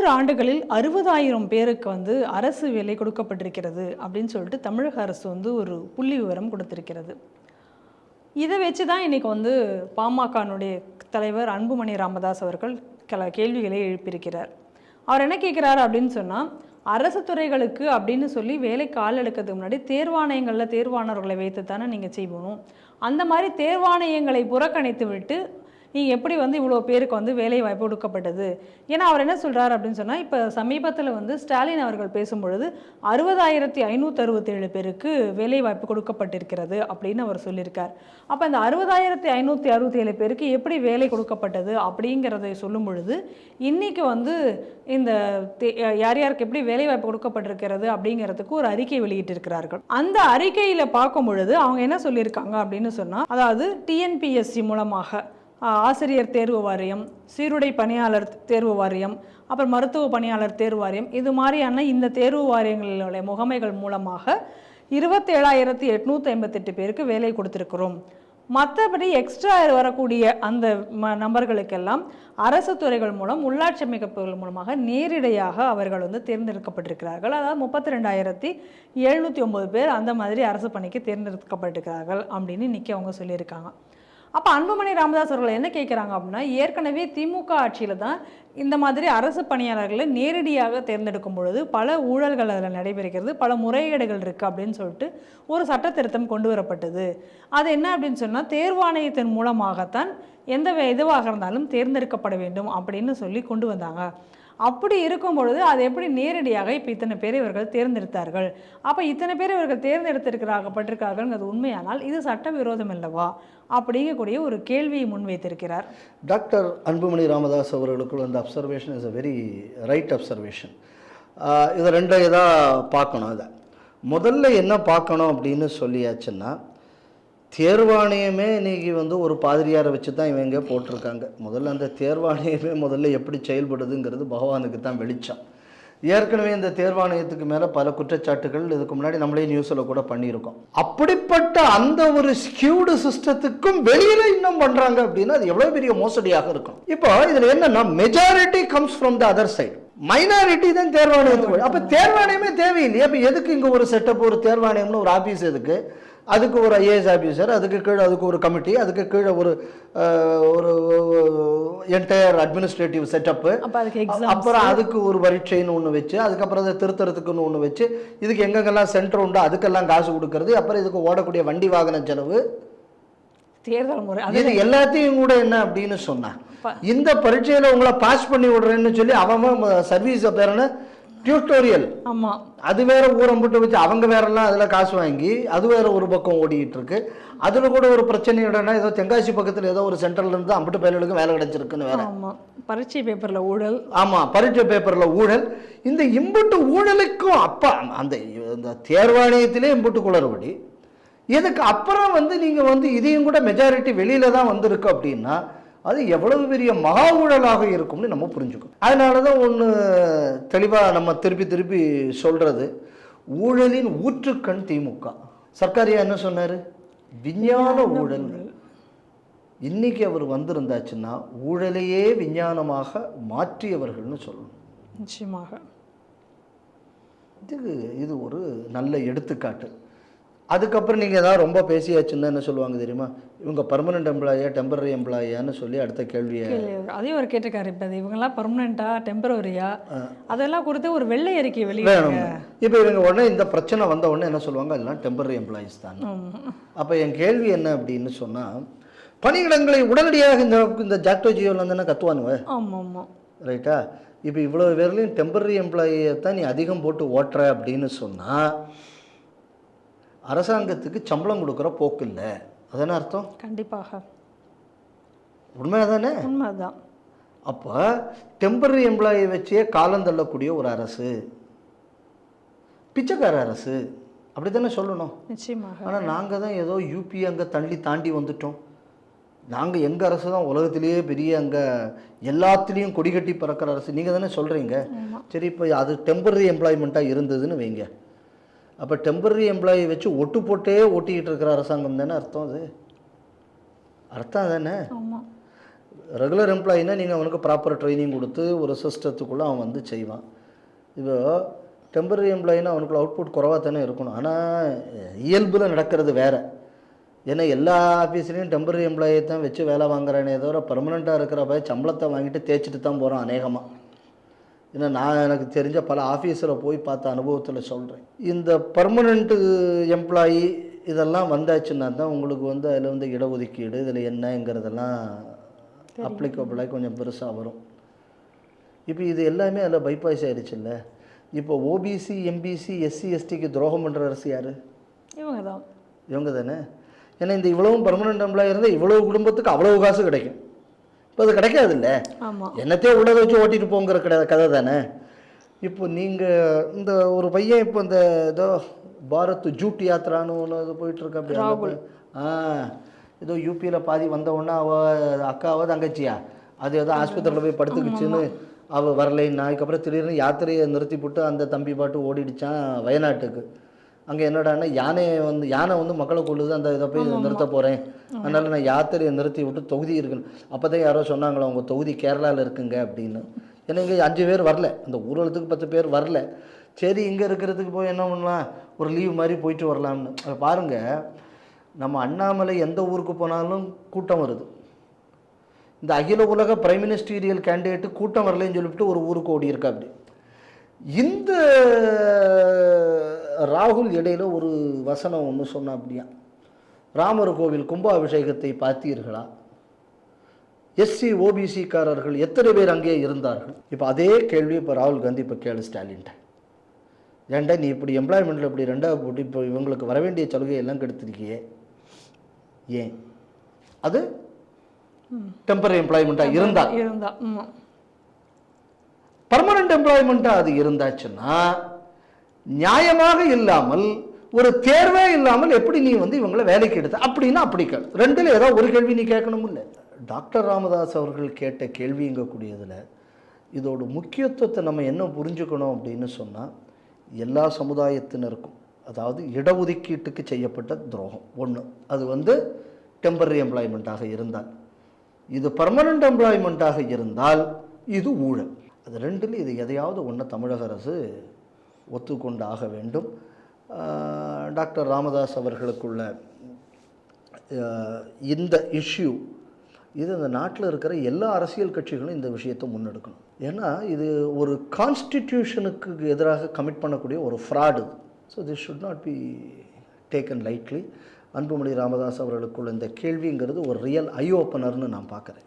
மூன்று ஆண்டுகளில் அறுபதாயிரம் பேருக்கு வந்து அரசு வேலை கொடுக்கப்பட்டிருக்கிறது அப்படின்னு சொல்லிட்டு தமிழக அரசு வந்து ஒரு புள்ளி விவரம் கொடுத்திருக்கிறது. இதை வச்சு தான் இன்றைக்கி வந்து பாமகனுடைய தலைவர் அன்புமணி ராமதாஸ் அவர்கள் கல கேள்விகளை எழுப்பியிருக்கிறார். அவர் என்ன கேட்குறாரு அப்படின்னு சொன்னால் அரசு துறைகளுக்கு அப்படின்னு சொல்லி வேலைக்கு ஆள் எடுக்கிறதுக்கு முன்னாடி தேர்வாணையங்களில் தேர்வாணர்களை வைத்து தானே நீங்கள் செய்யணும். அந்த மாதிரி தேர்வாணையங்களை புறக்கணித்து விட்டு நீங்கள் எப்படி வந்து இவ்வளோ பேருக்கு வந்து வேலை வாய்ப்பு கொடுக்கப்பட்டது ஏன்னா அவர் என்ன சொல்கிறார் அப்படின்னு சொன்னால் இப்போ சமீபத்தில் வந்து ஸ்டாலின் அவர்கள் பேசும்பொழுது அறுபதாயிரத்தி ஐநூற்றி அறுபத்தேழு பேருக்கு வேலை வாய்ப்பு கொடுக்கப்பட்டிருக்கிறது அப்படின்னு அவர் சொல்லியிருக்கார். அப்போ இந்த அறுபதாயிரத்தி ஐநூற்றி அறுபத்தேழு பேருக்கு எப்படி வேலை கொடுக்கப்பட்டது அப்படிங்கிறத சொல்லும் பொழுது இன்றைக்கி வந்து இந்த தே- யார் யாருக்கு எப்படி வேலை வாய்ப்பு கொடுக்கப்பட்டிருக்கிறது அப்படிங்கிறதுக்கு ஒரு அறிக்கை வெளியிட்டிருக்கிறார்கள். அந்த அறிக்கையில் பார்க்கும் பொழுது அவங்க என்ன சொல்லியிருக்காங்க அப்படின்னு சொன்னால் அதாவது டிஎன்பிஎஸ்சி மூலமாக ஆசிரியர் தேர்வு வாரியம் சீருடை பணியாளர் தேர்வு வாரியம் அப்புறம் மருத்துவ பணியாளர் தேர்வு வாரியம். இது மாதிரியான இந்த தேர்வு வாரியங்களுடைய முகமைகள் மூலமாக இருபத்தேழாயிரத்தி எட்நூற்றி ஐம்பத்தெட்டு பேருக்கு வேலை கொடுத்துருக்குறோம். மற்றபடி எக்ஸ்ட்ரா வரக்கூடிய அந்த ம நபர்களுக்கெல்லாம் அரசு துறைகள் மூலம் உள்ளாட்சி அமைப்புகள் மூலமாக நேரிடையாக அவர்கள் வந்து தேர்ந்தெடுக்கப்பட்டிருக்கிறார்கள். அதாவது முப்பத்தி ரெண்டாயிரத்தி எழுநூற்றி ஒம்பது பேர் அந்த மாதிரி அரசு பணிக்கு தேர்ந்தெடுக்கப்பட்டிருக்கிறார்கள் அப்படின்னு இன்றைக்கி அவங்க சொல்லியிருக்காங்க. அப்போ அன்புமணி ராமதாஸ் அவர்கள் என்ன கேட்குறாங்க அப்படின்னா ஏற்கனவே திமுக ஆட்சியில் தான் இந்த மாதிரி அரசு பணியாளர்களை நேரடியாக தேர்ந்தெடுக்கும் பொழுது பல ஊழல்கள் அதில் நடைபெறுகிறது பல முறைகேடுகள் இருக்குது அப்படின்னு சொல்லிட்டு ஒரு சட்ட திருத்தம் கொண்டு வரப்பட்டது. அது என்ன அப்படின்னு சொன்னால் தேர்வாணையத்தின் மூலமாகத்தான் எந்த வே- இதுவாக இருந்தாலும் தேர்ந்தெடுக்கப்பட வேண்டும் அப்படின்னு சொல்லி கொண்டு வந்தாங்க. அப்படி இருக்கும் பொழுது அது எப்படி நேரடியாக இப்போ இத்தனை பேரை இவர்கள் தேர்ந்தெடுத்தார்கள்? அப்போ இத்தனை பேர் இவர்கள் தேர்ந்தெடுத்திருக்கிறாங்கப்பட்டிருக்கார்கள்ங்கிறது உண்மையானால் இது சட்டவிரோதம் அல்லவா? அப்படிங்கக்கூடிய ஒரு கேள்வியை முன்வைத்திருக்கிறார். டாக்டர் அன்புமணி ராமதாஸ் அவர்களுக்குள்ள அந்த observation is a very right observation இதை ரெண்டு இதாக பார்க்கணும் இதை. முதல்ல என்ன பார்க்கணும் அப்படின்னு சொல்லியாச்சுன்னா தேர்வாணையமே இன்னைக்கு வந்து ஒரு பாதிரியாரை வச்சு தான் இவங்க போட்டிருக்காங்க. முதல்ல அந்த தேர்வாணையமே முதல்ல எப்படி செயல்படுதுங்கிறது பகவானுக்கு தான் வெளிச்சம். ஏற்கனவே இந்த தேர்வாணையத்துக்கு மேலே பல குற்றச்சாட்டுகள் இதுக்கு முன்னாடி நம்மளே நியூஸில் கூட பண்ணியிருக்கோம். அப்படிப்பட்ட அந்த ஒரு ஸ்கியூடு சிஸ்டத்துக்கும் வெளியில் இன்னும் பண்ணுறாங்க அப்படின்னா அது எவ்வளோ பெரிய மோசடியாக இருக்கும். இப்போ இதில் என்னென்னா majority comes from the other side minority தான் தேர்வாணையத்துக்கு அப்போ தேர்வாணையமே தேவையில்லையே. அப்போ எதுக்கு இங்கே ஒரு செட்டப் ஒரு தேர்வாணையம்னு ஒரு ஆஃபீஸ் எதுக்கு? அதுக்கு ஒரு ஐஏஎஸ் ஆஃபீஸர் அதுக்கு கீழே அதுக்கு ஒரு கமிட்டி அதுக்கு கீழே ஒரு ஒரு என்டையர் அட்மினிஸ்ட்ரேட்டிவ் செட்டப்பு அப்புறம் அதுக்கு ஒரு பரீட்சைன்னு ஒன்று வச்சு அதுக்கப்புறம் அதை திருத்தறதுக்குன்னு ஒன்று வச்சு இதுக்கு எங்கெங்கெல்லாம் சென்டர் உண்டோ அதுக்கெல்லாம் காசு கொடுக்கறது அப்புறம் இதுக்கு ஓடக்கூடிய வண்டி வாகன செலவு. தேர்தல் முறை இது எல்லாத்தையும் கூட என்ன அப்படின்னு சொன்னா ப- இந்த பரீட்சையில உங்களை பாஸ் பண்ணி விடுறேன்னு சொல்லி அவன் சர்வீஸ் பேரன்னு டியூட்டோரியல் ஆமாம் அது வேற ஊரம் போட்டு வச்சு அவங்க வேறெல்லாம் அதில் காசு வாங்கி அது வேற ஒரு பக்கம் ஓடிட்டு இருக்கு அதில் கூட ஒரு பிரச்சனை என்னன்னா ஏதோ தென்காசி பக்கத்தில் ஏதோ ஒரு சென்டர்ல இருந்து அம்பிட்டு பயலுக்கும் வேலை கிடைச்சிருக்குன்னு வேற. ஆமாம் பரீட்சை பேப்பரில் ஊழல். ஆமா பரீட்சை பேப்பர்ல ஊழல். இந்த இம்புட்டு ஊழலுக்கும் அப்பா அந்த இந்த தேர்வாணையத்திலே இம்புட்டு குளறுபடி. இதுக்கு அப்புறம் வந்து நீங்க வந்து இதையும் கூட மெஜாரிட்டி வெளியில தான் வந்திருக்கு அப்படின்னா அது எவ்வளவு பெரிய மகா ஊழலாக இருக்கும்னு நம்ம புரிஞ்சுக்கணும். அதனால தான் ஒன்று தெளிவாக நம்ம திருப்பி திருப்பி சொல்றது ஊழலின் ஊற்றுக்கண் திமுக. சர்க்காரியா என்ன சொன்னாரு? விஞ்ஞான ஊழல். இன்னைக்கு அவர் வந்திருந்தாச்சுன்னா ஊழலையே விஞ்ஞானமாக மாற்றியவர்கள்னு சொல்லணும். நிச்சயமாக. இது இது ஒரு நல்ல எடுத்துக்காட்டு. அதுக்கப்புறம் நீங்கள் ஏதாவது ரொம்ப பேசியாச்சுன்னா என்ன சொல்லுவாங்க தெரியுமா? இவங்க பர்மனெண்ட் எம்ப்ளாயா டெம்பரரி எம்ப்ளாயான்னு சொல்லி அடுத்த கேள்வியை. அதையும் அவர் கேட்டிருக்காரு. இப்போ இவங்கெல்லாம் பர்மனெண்ட்டா டெம்பரவரியா அதெல்லாம் கொடுத்து ஒரு வெள்ளை அறிக்கை வெளியிடுங்க இப்போ இவங்க உடனே இந்த பிரச்சனை வந்த உடனே என்ன சொல்லுவாங்க? அதெல்லாம் டெம்பரரி எம்ப்ளாயிஸ் தான். அப்போ என் கேள்வி என்ன அப்படின்னு சொன்னால் பணியிடங்களை உடனடியாக இந்த இந்த ஜாக்டோ ஜியோவில் என்ன கத்துவானுவ? ஆமாம் ஆமாம் ரைட்டா? இப்போ இவ்வளோ பேர்லையும் டெம்பரரி எம்ப்ளாயியை தான் நீ அதிகம் போட்டு ஓட்டுற அப்படின்னு சொன்னால் அரசாங்கத்துக்கு சம்பளம் கொடுக்குற போக்கு இல்லை அதானே அர்த்தம்? கண்டிப்பாக. உண்மையாக தானே உண்மைதான். அப்போ டெம்பரரி எம்ப்ளாயை வச்சே காலம் தள்ளக்கூடிய ஒரு அரசு. பிச்சைக்கார அரசு. அப்படி தானே சொல்லணும். நிச்சயமாக. ஆனால் நாங்கள் தான் ஏதோ யூபி அங்கே தள்ளி தாண்டி வந்துட்டோம். நாங்கள் எங்கள் அரசு தான்? உலகத்திலேயே பெரிய அங்கே எல்லாத்துலேயும் கொடி கட்டி பறக்கிற அரசு. நீங்கள் தானே சொல்கிறீங்க சரி இப்போ அது டெம்பரரி எம்ப்ளாய்மெண்ட்டாக இருந்ததுன்னு வைங்க. அப்போ டெம்பரரி எம்ப்ளாயி வச்சு ஒட்டு போட்டே ஓட்டிக்கிட்டு இருக்கிற அரசாங்கம் தானே அர்த்தம் அது? அர்த்தம் தானே ரெகுலர் எம்ப்ளாயினா நீங்கள் அவனுக்கு ப்ராப்பர் ட்ரைனிங் கொடுத்து ஒரு சிஸ்டத்துக்குள்ளே அவன் வந்து செய்வான். இப்போ டெம்பரரி எம்ப்ளாயினா அவனுக்குள்ள அவுட்புட் குறவாக தானே இருக்கணும். ஆனால் இயல்பில் நடக்கிறது வேறு. ஏன்னா எல்லா ஆஃபீஸ்லேயும் டெம்பரரி எம்ப்ளாயை தான் வச்சு வேலை வாங்குறானே தவிர பர்மனெண்ட்டாக இருக்கிற போய் சம்பளத்தை வாங்கிட்டு தேய்ச்சிட்டு தான் போகிறான் அநேகமாக ஏன்னா நான் எனக்கு தெரிஞ்ச பல ஆஃபீஸில் போய் பார்த்த அனுபவத்தில் சொல்கிறேன் இந்த பர்மனெண்ட்டு எம்ப்ளாயி இதெல்லாம் வந்தாச்சுன்னா தான் உங்களுக்கு வந்து அதில் வந்து இடஒதுக்கீடு இதில் என்னங்கிறதெல்லாம் அப்ளிகபிளாக கொஞ்சம் பெருசாக வரும். இப்போ இது எல்லாமே அதில் பைபாஸ் ஆயிடுச்சுல்ல? இப்போ ஓபிசி எம்பிசி எஸ்சி எஸ்டிக்கு துரோகம் பண்ணுற அரசு யார்? இவங்க தான் இவங்க தானே ஏன்னா இந்த இவ்வளவும் பர்மனெண்ட் எம்ப்ளாயி இருந்தால் இவ்வளவு குடும்பத்துக்கு அவ்வளவு காசு கிடைக்கும். இப்போ அது கிடைக்காதுல்ல? ஆமாம் என்னத்தையும் உள்ளதை வச்சு ஓட்டிட்டு போங்கிற கிடையாது கதை தானே? இப்போ நீங்கள் இந்த ஒரு பையன் இப்போ இந்த ஏதோ பாரத் ஜூட் யாத்ரான்னு ஒன்று போயிட்டுருக்கு அப்படி. ஆ ஏதோ யூபியில் பாதி வந்த உடனே அவ அக்காவோ தங்கச்சியா? அது ஏதோ ஆஸ்பத்திரியில் போய் படுத்துக்கிச்சுன்னு அவள் வரலைன்னா அதுக்கப்புறம் திடீர்னு யாத்திரையை நிறுத்தி போட்டு அந்த தம்பி பாட்டு ஓடிடுச்சான் வயநாட்டுக்கு. அங்கே என்னடான்னா யானையை வந்து யானை வந்து மக்களை கொள்ளுது அந்த இதை போய் நிறுத்த போகிறேன் அதனால் நான் யாத்திரையை நிறுத்தி விட்டு தொகுதி இருக்குன்னு. அப்போ தான் யாரோ சொன்னாங்களா உங்கள் தொகுதி கேரளாவில் இருக்குங்க அப்படின்னு. ஏன்னா இங்கே அஞ்சு பேர் வரல. அந்த ஊர்வலத்துக்கு பத்து பேர் வரல. சரி இங்கே இருக்கிறதுக்கு போய் என்ன பண்ணலாம்? ஒரு லீவ் மாதிரி போயிட்டு வரலாம்னு. அதை பாருங்கள் நம்ம அண்ணாமலை எந்த ஊருக்கு போனாலும் கூட்டம் வருது. இந்த அகில உலக பிரைம் மினிஸ்டீரியல் கேண்டிடேட்டு கூட்டம் வரலைன்னு சொல்லிவிட்டு ஒரு ஊருக்கு ஓடி இருக்கா அப்படி இந்த ராகுல் இடையில ஒரு வசனம் ஒன்று சொன்னா அப்படியா? ராமர் கோவில் கும்பாபிஷேகத்தை பார்த்தீர்களா? எஸ்சி ஓபிசிக்காரர்கள் எத்தனை பேர் அங்கே இருந்தார்கள்? இப்போ அதே கேள்வி இப்போ ராகுல் காந்தி இப்போ கேளு ஸ்டாலின்ட்ட. ஏன்டா நீ இப்படி எம்ப்ளாய்மெண்ட்டில் இப்படி ரெண்டாவது போட்டு இப்போ இவங்களுக்கு வர வேண்டிய சலுகை எல்லாம் கெடுத்திருக்கியே? ஏன்? அது டெம்பரரி எம்ப்ளாய்மெண்ட்டாக இருந்தா. இருந்தா ஆமா. பர்மனண்ட் எம்ப்ளாய்மெண்ட்டாக அது இருந்தாச்சுன்னா நியாயமாக இல்லாமல் ஒரு தேர்வே இல்லாமல் எப்படி நீ வந்து இவங்களை வேலைக்கு எடுத்த? அப்படின்னா அப்படி கேள். ரெண்டில் ஏதாவது ஒரு கேள்வி நீ கேட்கணும் இல்லை. டாக்டர் ராமதாஸ் அவர்கள் கேட்ட கேள்விங்கக்கூடியதில் இதோட முக்கியத்துவத்தை நம்ம என்ன புரிஞ்சுக்கணும் அப்படின்னு சொன்னால் எல்லா சமுதாயத்தினருக்கும் அதாவது இடஒதுக்கீட்டுக்கு செய்யப்பட்ட துரோகம். ஒன்று அது வந்து டெம்பரரி எம்ப்ளாய்மெண்ட்டாக இருந்தால். இது பர்மனண்ட் எம்ப்ளாய்மெண்ட்டாக இருந்தால் இது ஊழல். அது ரெண்டுல இது எதையாவது ஒன்று தமிழக அரசு ஒத்துக்கொண்டு ஆக வேண்டும் டாக்டர் ராமதாஸ் அவர்களுக்குள்ள இந்த இஷ்யூ இது இந்த நாட்டில் இருக்கிற எல்லா அரசியல் கட்சிகளும் இந்த விஷயத்தை முன்னெடுக்கணும். ஏன்னா இது ஒரு கான்ஸ்டிடியூஷனுக்கு எதிராக கமிட் பண்ணக்கூடிய ஒரு fraud so this should not be taken lightly Anbumani Ramadoss அவர்களுக்குள்ள இந்த கேள்விங்கிறது ஒரு ரியல் ஐ ஓப்பனர்னு நான் பார்க்குறேன்.